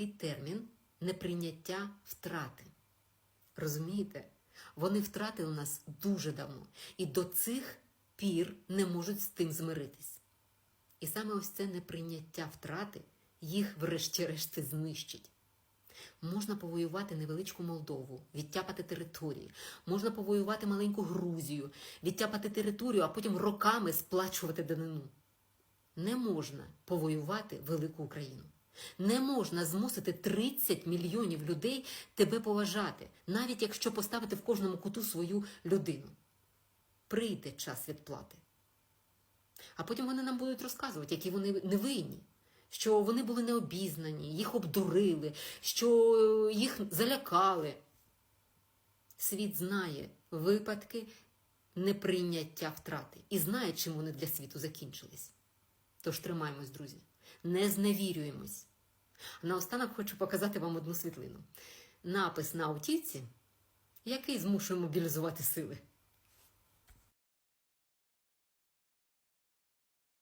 такий термін неприйняття втрати. Розумієте? Вони втратили нас дуже давно і до цих пір не можуть з тим змиритись. І саме ось це неприйняття втрати їх, врешті-решт, знищить. Можна повоювати невеличку Молдову, відтяпати території, можна повоювати маленьку Грузію, відтяпати територію, а потім роками сплачувати данину. Не можна повоювати велику Україну. Не можна змусити 30 мільйонів людей тебе поважати, навіть якщо поставити в кожному куту свою людину. Прийде час відплати. А потім вони нам будуть розказувати, які вони невинні, що вони були необізнані, їх обдурили, що е, їх залякали. Світ знає випадки неприйняття втрати і знає, чим вони для світу закінчились. Тож тримаємось, друзі, не зневірюємось. Наостанок хочу показати вам одну світлину. Напис на автівці, який змушує мобілізувати сили.